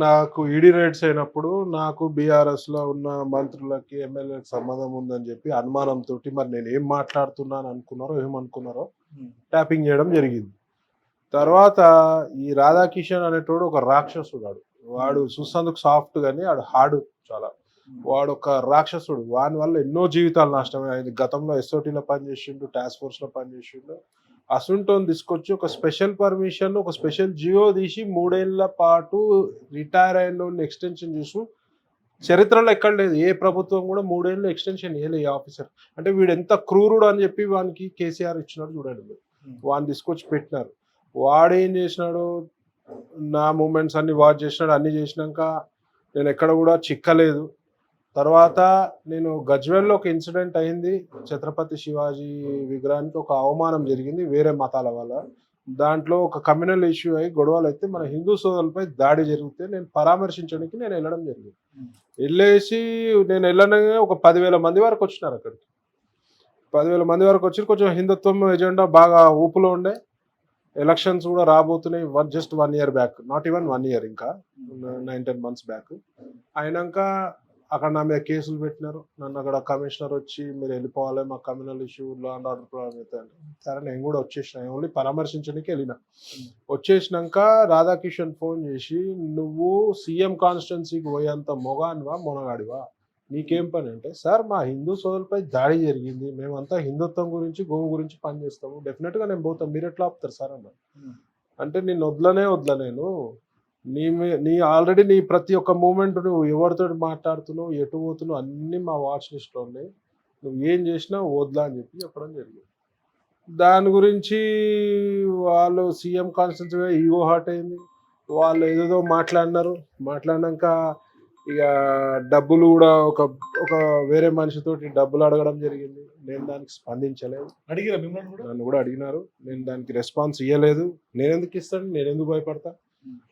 నాకు ED rides అయినప్పుడు నాకు బీఆర్ఎస్లో ఉన్న మంత్రులకి ఎమ్మెల్యేకి సంబంధం ఉందని చెప్పి అనుమానంతో మరి నేను ఏం మాట్లాడుతున్నాను అనుకున్నారో ఏమనుకున్నారో ట్యాపింగ్ చేయడం జరిగింది. తర్వాత ఈ రాధాకిషన్ అనేటోడు ఒక రాక్షసుడు వాడు చూసేందుకు సాఫ్ట్ గానీ వాడు హార్డ్ చాలా. వాడు ఒక రాక్షసుడు. వాని వల్ల ఎన్నో జీవితాలు అయింది గతంలో ఎస్ఓటీలో పనిచేసిండు టాస్క్ ఫోర్స్లో పనిచేసిండు. అసుంటోని తీసుకొచ్చి ఒక స్పెషల్ పర్మిషన్ ఒక స్పెషల్ జియో తీసి మూడేళ్ళ పాటు రిటైర్ అయిన ఎక్స్టెన్షన్ చేసు చరిత్రలో ఎక్కడ లేదు. ఏ ప్రభుత్వం కూడా మూడేళ్ళు ఎక్స్టెన్షన్ ఇవ్వలేదు ఈ ఆఫీసర్. అంటే వీడు ఎంత క్రూరుడు అని చెప్పి వానికి కేసీఆర్ ఇచ్చినాడు చూడండి మీరు. వాడిని తీసుకొచ్చి పెట్టినారు. వాడు ఏం చేసినాడు? నా మూమెంట్స్ అన్ని వాచ్ చేసినాడు అన్ని చేసినాక నేను ఎక్కడ కూడా చిక్కలేదు. తర్వాత నేను గజ్వేల్లో ఒక ఇన్సిడెంట్ అయింది. ఛత్రపతి శివాజీ విగ్రహానికి ఒక అవమానం జరిగింది వేరే మతాల వల్ల. దాంట్లో ఒక కమ్యూనల్ ఇష్యూ అయ్యి గొడవలు అయితే మన హిందూ సోదరులపై దాడి జరిగితే నేను పరామర్శించడానికి నేను వెళ్ళడం జరిగింది. వెళ్ళేసి నేను వెళ్ళనగా ఒక పదివేల మంది వరకు వచ్చినారు అక్కడికి. పదివేల మంది వరకు వచ్చి కొంచెం హిందుత్వం ఎజెండా బాగా ఊపులో ఉండే. ఎలక్షన్స్ కూడా రాబోతున్నాయి. One just one year back not even one year ఇంకా నైన్ టెన్ మంత్స్ బ్యాక్. అయినాక అక్కడ నా మీద కేసులు పెట్టినారు. నన్ను అక్కడ కమిషనర్ వచ్చి మీరు వెళ్ళిపోవాలి మా communal issue law and order problem అయితే అంటే సరే నేను కూడా వచ్చేసిన. ఓన్లీ పరామర్శించడానికి వెళ్ళిన. వచ్చేసినాక రాధాకిషన్ ఫోన్ చేసి నువ్వు సీఎం కాన్స్టిట్యున్సీకి పోయేంత మొగానివా మొనగాడివా? నీకేం పని? అంటే సార్ మా హిందూ సోదరులపై దాడి జరిగింది. మేమంతా హిందుత్వం గురించి గోవు గురించి పనిచేస్తాము. డెఫినెట్గా నేను పోతాం మీరు ఎట్లా ఆపుతారు సార్? అన్న అంటే నేను వదలనే వదలలేను నీ మీ- నీ ఆల్రెడీ నీ ప్రతి ఒక్క మూమెంట్ నువ్వు ఎవరితో మాట్లాడుతున్నావు ఎటు పోతున్నావు అన్నీ మా వాచ్ లిస్ట్లో ఉన్నాయి. నువ్వు ఏం చేసినా వదలా అని చెప్పి చెప్పడం జరిగింది. దాని గురించి వాళ్ళు సీఎం కాన్స్టిట్యూన్సీ ఈగో హార్ట్ అయింది. వాళ్ళు ఏదేదో మాట్లాడినారు. మాట్లాడినాక ఇక డబ్బులు కూడా ఒక ఒక వేరే మనిషితోటి డబ్బులు అడగడం జరిగింది. నేను దానికి స్పందించలేదు. అడిగిరా మిమ్మల్ని కూడా? నన్ను కూడా అడిగినారు. నేను దానికి రెస్పాన్స్ ఇవ్వలేదు నేను ఎందుకు ఇస్తాను? నేను ఎందుకు భయపడతా?